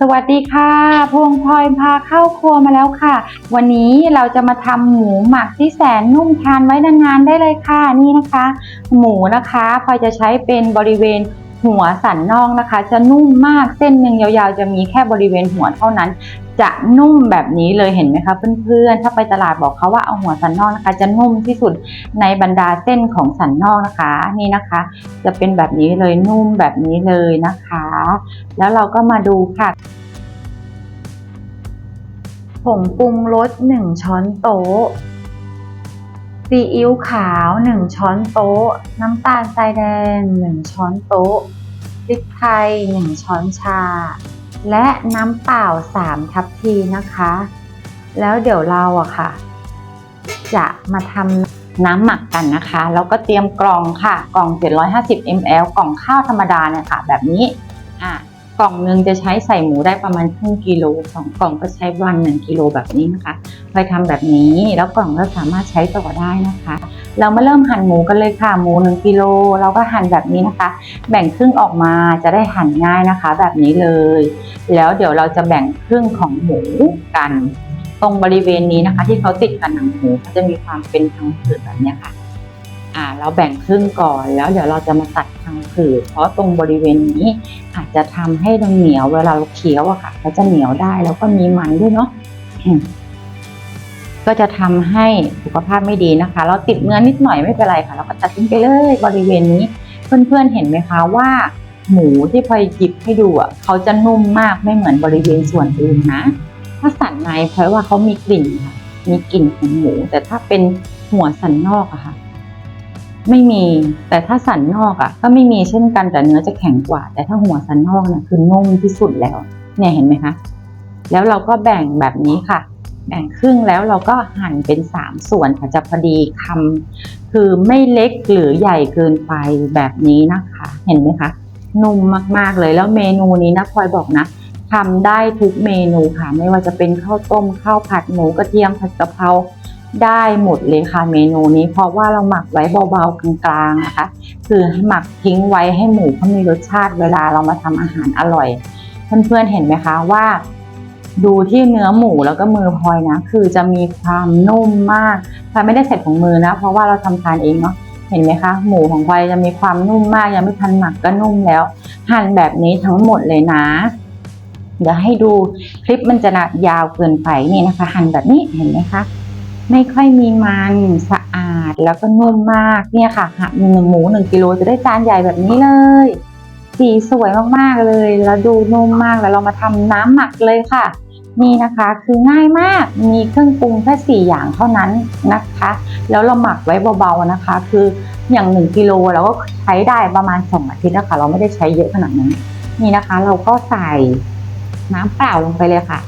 สวัสดีค่ะพวงพลอยพาเข้าครัวมาแล้วค่ะ วันนี้เราจะมาทำหมูหมักที่แสนนุ่มทานไว้นานๆได้เลยค่ะนี่นะคะ หมูนะคะพลอยจะใช้เป็นบริเวณ หัวสันนอกนะคะ จะนุ่มมากเส้นหนึ่งยาวๆ จะมีแค่บริเวณหัวเท่านั้น จะนุ่มแบบนี้เลยเห็นไหมคะเพื่อนๆถ้าไปตลาดบอกเขาว่าเอาหัวสันนอกนะคะ จะนุ่มที่สุดในบรรดาเส้นของสันนอกนะคะนี่นะคะ จะเป็นแบบนี้เลยนุ่มแบบนี้เลยนะคะ แล้วเราก็มาดูค่ะผงปรุงรส1ช้อนโต๊ะ ซีอิ๊วขาว 1 ช้อนโต๊ะ น้ำตาลทรายแดง 1 ช้อนโต๊ะ พริกไทย 1 ช้อนชา และน้ำเปล่า 3 ทัพพีนะคะ แล้วเดี๋ยวเราอะค่ะ จะมาทำน้ำหมักกันนะคะ แล้วก็เตรียมกล่องค่ะ กล่อง 750 ml กล่องข้าวธรรมดาเนี่ยค่ะ แบบนี้ อะ กล่องหนึ่งจะใช้ใส่หมูได้ประมาณครึ่งกิโลสองกล่องก็ใช้วันหนึ่งกิโลแบบนี้นะคะไปทำแบบนี้แล้วกล่องก็สามารถใช้ต่อได้นะคะ เรามาเริ่มหั่นหมูกันเลยค่ะหมูหนึ่งกิโลเราก็หั่นแบบนี้นะคะ แบ่งครึ่งออกมาจะได้หั่นง่ายนะคะ แบบนี้เลย แล้วเดี๋ยวเราจะแบ่งครึ่งของหมูกัน ตรงบริเวณนี้นะคะ ที่เขาติดกันหนังหมูเขาจะมีความเป็นทางผืดแบบนี้ค่ะ อ่าเราแบ่งครึ่งก่อนแล้วเดี๋ยวเราจะมาตัดทางผืดเพราะตรงบริเวณนี้อาจจะทำให้มันเหนียวเวลาเราเคี้ยวอะค่ะก็จะเหนียวได้แล้วก็มีมันด้วยเนาะก็จะทำให้สุขภาพไม่ดีนะคะ เราติดเนื้อนิดหน่อยไม่เป็นไรค่ะ เราก็ตัดทิ้งไปเลยบริเวณนี้ เพื่อนๆเห็นไหมคะว่า หมูที่พลอยหยิบให้ดูอะเขาจะนุ่มมากไม่เหมือนบริเวณส่วนอื่นนะ ถ้าสันในเพราะว่าเขามีกลิ่นค่ะ มีกลิ่นของหมู แต่ถ้าเป็นหัวสันนอกอะค่ะ ไม่มี แต่ถ้าสันนอกอะก็ไม่มีเช่นกันแต่เนื้อจะแข็งกว่า แต่ถ้าหัวสันนอกเนี่ยคือนุ่มที่สุดแล้ว เนี่ยเห็นไหมคะ แล้วเราก็แบ่งแบบนี้ค่ะ แบ่งครึ่งแล้วเราก็หั่นเป็นสามส่วนค่ะจะพอดีคำคือไม่เล็กหรือใหญ่เกินไปแบบนี้นะคะ เห็นไหมคะนุ่มมากๆเลยแล้วเมนูนี้นะพลอยบอกนะทำได้ทุกเมนูค่ะ ไม่ว่าจะเป็นข้าวต้มข้าวผัดหมูกระเทียมผัดกะเพรา ได้หมดเลยค่ะเมนูนี้เพราะว่าเราหมักไว้เบาๆกลางๆนะคะ คือหมักทิ้งไว้ให้หมูเขามีรสชาติเวลาเรามาทำอาหารอร่อย เพื่อนๆเห็นไหมคะว่า ดูที่เนื้อหมูแล้วก็มือพลอยนะ คือจะมีความนุ่มมากพลอยไม่ได้ใส่ถุงมือนะ เพราะว่าเราทำทานเองเนาะเห็นไหมคะ หมูของพลอยจะมีความนุ่มมากยังไม่ทันหมักก็นุ่มแล้ว หั่นแบบนี้ทั้งหมดเลยนะเดี๋ยวให้ดูคลิปมันจะยาวเกินไปนี่นะคะ หั่นแบบนี้เห็นไหมคะ ไม่ค่อยมีมันสะอาดแล้วก็นุ่มมากเนี่ยค่ะหักหนึ่งหมูหนึ่งกิโลจะได้จานใหญ่แบบนี้เลย สีสวยมากๆเลย แล้วดูนุ่มมากแล้วเรามาทำน้ำหมักเลยค่ะ นี่นะคะคือง่ายมากมีเครื่องปรุงแค่สี่อย่างเท่านั้นนะคะ แล้วเราหมักไว้เบาๆนะคะ คืออย่างหนึ่งกิโลเราก็ใช้ได้ประมาณสองอาทิตย์นะคะ เราไม่ได้ใช้เยอะขนาดนั้นนี่นะคะ เราก็ใส่น้ำเปล่าลงไปเลยค่ะ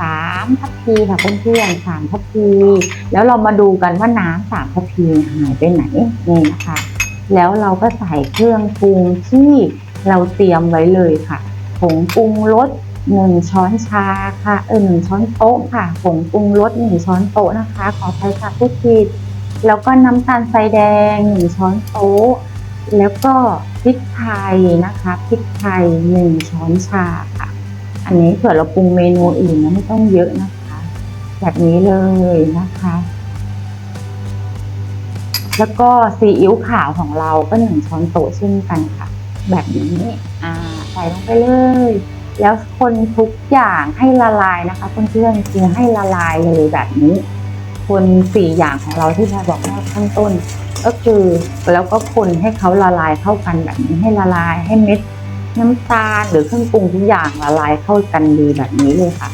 สามทัพพีค่ะเพื่อนๆสามทัพพีแล้วเรามาดูกันว่าน้ำสามทัพพีหายไปไหนนี่นะคะ แล้วเราก็ใส่เครื่องปรุงที่เราเตรียมไว้เลยค่ะผงปรุงรสหนึ่งช้อนชาค่ะเออหนึ่งช้อนโต๊ะค่ะผงปรุงรสหนึ่งช้อนโต๊ะนะคะ ขออภัยค่ะผู้ผิดแล้วก็น้ำตาลทรายแดงหนึ่งช้อนโต๊ะแล้วก็พริกไทยนะคะพริกไทยหนึ่งช้อนชา อันนี้เผื่อเราปรุงเมนูอื่นนะไม่ต้องเยอะนะคะ แบบนี้เลยนะคะ แล้วก็ซีอิ๊วขาวของเราก็หนึ่งช้อนโต๊ะเช่นกันค่ะ แบบนี้อ่าใส่ลงไปเลย แล้วคนทุกอย่างให้ละลายนะคะเพื่อนๆคือให้ละลายเลยแบบนี้ คนสี่อย่างของเราที่พายบอกว่าข้างต้น ก็คือแล้วก็คนให้เขาละลายเข้ากันแบบนี้ให้ละลายให้เม็ด น้ำตาลหรือเครื่องปรุงทุกอย่างละลายเข้ากันดีแบบนี้เลยค่ะ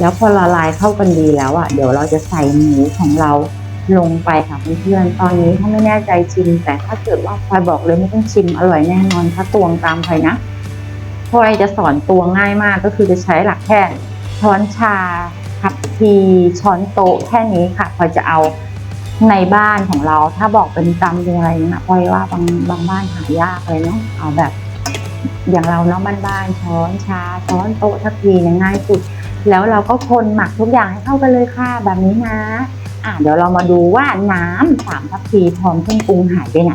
แล้วพอละลายเข้ากันดีแล้วอะเดี๋ยวเราจะใส่หมูของเราลงไปค่ะเพื่อนๆตอนนี้ถ้าไม่แน่ใจชิม แต่ถ้าเกิดว่าพลอยบอกเลยไม่ต้องชิมอร่อยแน่นอนถ้าตวงตามพลอยนะพลอยจะสอนตวงง่ายมากก็คือจะใช้หลักแค่ช้อนชาคัพทีช้อนโต๊ะแค่นี้ค่ะพลอยจะเอาในบ้านของเราถ้าบอกเป็นตำเป็นอะไรเนี่ยนะพลอยว่าบางบางบ้านหายากเลยเนาะเอาแบบ อย่างเราเนาะบ้านๆช้อนชาช้อนโต๊ะทักทีเนี่ยง่ายสุด แล้วเราก็คนหมักทุกอย่างให้เข้ากันเลยค่ะแบบนี้นะอะเดี๋ยวเรามาดูว่าน้ำสามทัพพีพร้อมเครื่องปรุงหายไปไหน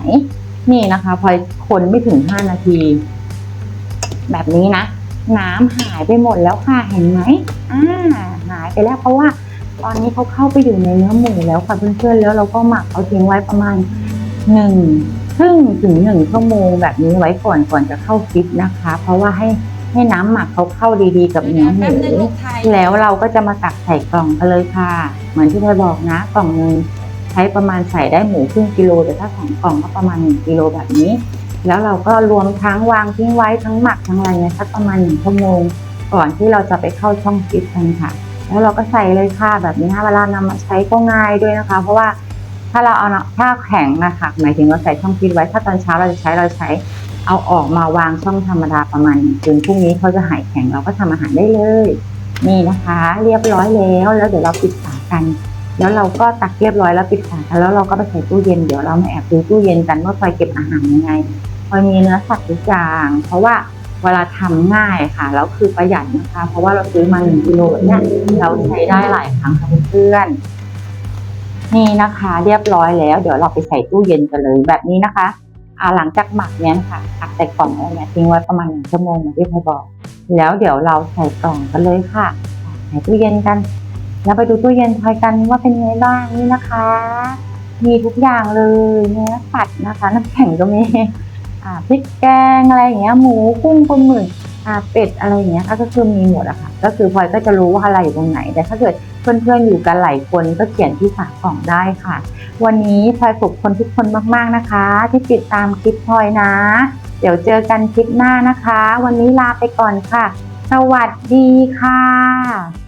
นี่นะคะ พอคนไม่ถึงห้านาที แบบนี้นะ น้ำหายไปหมดแล้วค่ะเห็นไหมอ่าหายไปแล้วเพราะว่า ตอนนี้เขาเข้าไปอยู่ในเนื้อหมูแล้วค่ะเพื่อนๆแล้วเราก็หมักเขาทิ้งไว้ประมาณหนึ่ง ครึ่งถึงหนึ่งชั่วโมงแบบนี้ไว้ก่อนก่อนจะเข้าฟิตนะคะ เพราะว่าให้ให้น้ำหมักเขาเข้าดีๆกับเนื้อหมูแล้วเราก็จะมาตักใส่กล่องกันเลยค่ะ เหมือนที่เธอบอกนะกล่องหนึงใช้ประมาณใส่ได้หมูครึ่งกิโลแต่ถ้าสองกล่องก็ประมาณหนึ่งกิโลแบบนี้ แล้วเราก็รวมทั้งวางทิ้งไว้ทั้งหมักทั้งอะไรเนี่ยสักประมาณหนึ่งชั่วโมง ก่อนที่เราจะไปเข้าช่องฟิตกันค่ะ แล้วเราก็ใส่เลยค่ะแบบนี้เวลานำมาใช้ก็ง่ายด้วยนะคะ เพราะว่า ถ้าเราเอาถ้าแข็งนะคะหมายถึงเราใส่ช่องฟิตไว้ ถ้าตอนเช้าเราจะใช้เราใช้เอาออกมาวางช่องธรรมดาประมาณจนพรุ่งนี้เขาจะหายแข็งเราก็ทำอาหารได้เลย นี่นะคะ เรียบร้อยแล้วแล้วเดี๋ยวเราปิดฝากัน แล้วเราก็ตักเรียบร้อยแล้วปิดฝากันแล้วเราก็ไปใส่ตู้เย็นเดี๋ยวเรามาแอบดูตู้เย็นกันว่าพลอยเก็บอาหารยังไงพลอยมีเนื้อสัตว์ทุกอย่างเพราะว่าเวลาทำง่ายค่ะแล้วคือประหยัดนะคะ เพราะว่าเราซื้อมาหนึ่งกิโลเนี่ยเราใช้ได้หลายครั้งค่ะเพื่อน นี่นะคะเรียบร้อยแล้ว เดี๋ยวเราไปใส่ตู้เย็นกันเลยแบบนี้นะคะอ่าหลังจากหมักเนี้ยนะคะตักใส่กล่องแล้วเนี่ยทิ้งไว้ประมาณหนึ่งชั่วโมงเหมือนที่พลอยบอก แล้วเดี๋ยวเราใส่กล่องกันเลยค่ะใส่ตู้เย็นกัน แล้วไปดูตู้เย็นทอยกันว่าเป็นไงบ้างนี่นะคะ มีทุกอย่างเลยเนื้อสัตว์นะคะน้ำแข็งก็มีอ่าพริกแกงอะไรอย่างเงี้ยหมูกุ้งปลาหมึก อาเป็ดอะไรอย่างเงี้ยก็คือมีหมดอะค่ะ ก็คือพลอยก็จะรู้ว่าอะไรอยู่ตรงไหน แต่ถ้าเกิดเพื่อนๆอยู่กันหลายคนก็เขียนที่ฝากล่องได้ค่ะ วันนี้พลอยขอบคุณทุกคนมากๆนะคะ ที่ติดตามคลิปพลอยนะ เดี๋ยวเจอกันคลิปหน้านะคะ วันนี้ลาไปก่อนค่ะ สวัสดีค่ะ